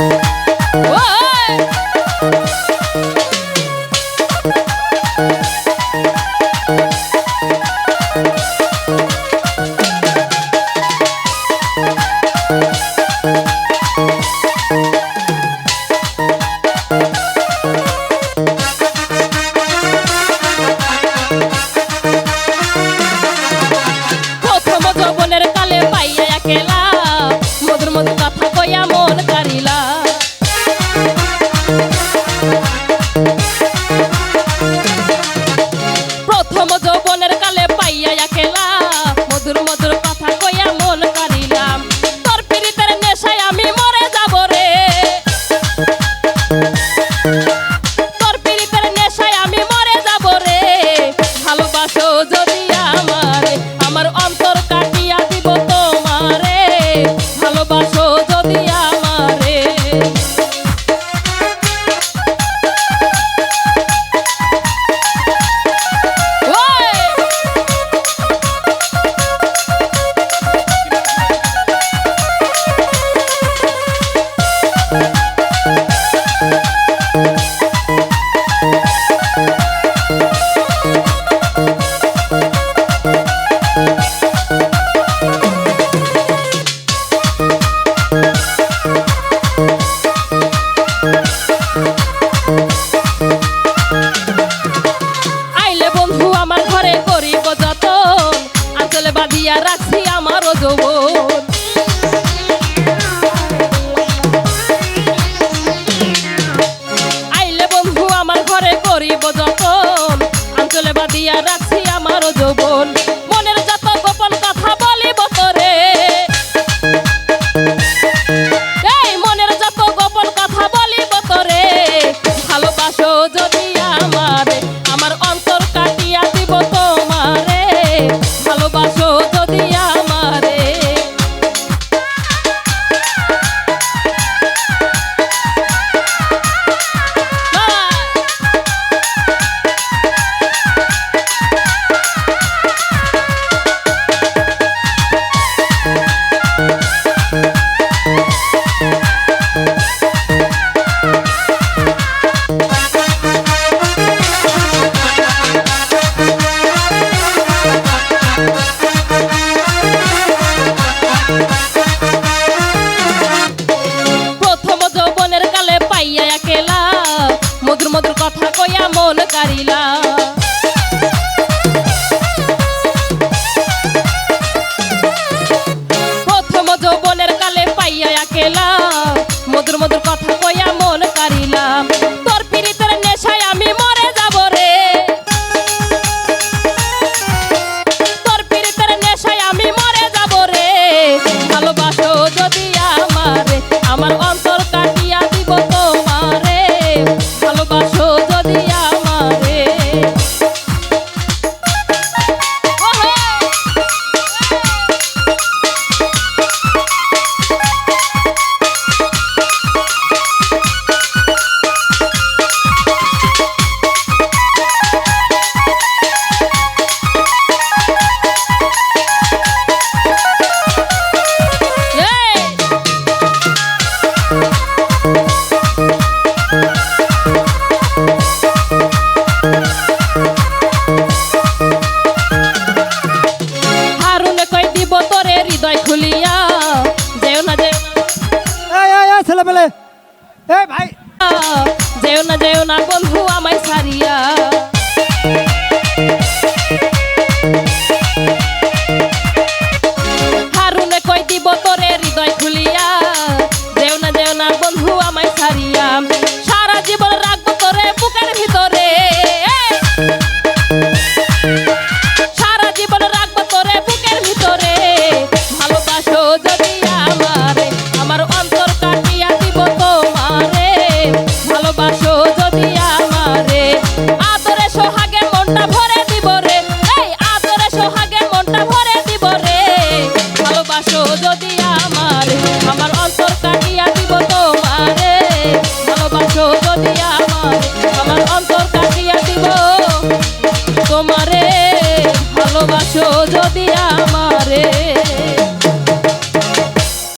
you করিব যত কৌল করিলা। পেলে পেলে এ ভাই। যেও না যেও না বন্ধু আমায় সারিয়া